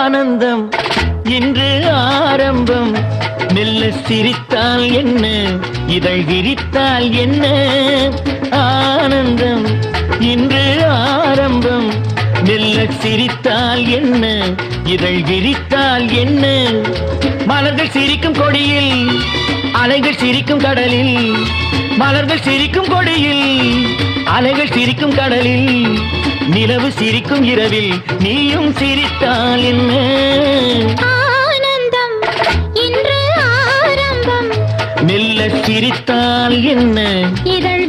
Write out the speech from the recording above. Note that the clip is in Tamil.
ஆனந்தம் இன்று ஆரம்பம். மெல்ல சிரித்தால் என்ன? இதழ் விரித்தால் என்ன? ஆனந்தம் இன்று ஆரம்பம். மெல்ல சிரித்தால் என்ன? இதழ் விரித்தால் என்ன? மலர்கள் சிரிக்கும் கொடியில் அலைகள் சிரிக்கும் கடலில் மலர்கள் சிரிக்கும் கொடியில் அலைகள் சிரிக்கும் கடலில் நிலவு சிரிக்கும் இரவில் நீயும் சிரித்தால் என்ன? ஆனந்தம் இன்று ஆரம்பம். மெல்ல சிரித்தால் என்ன? இதழ்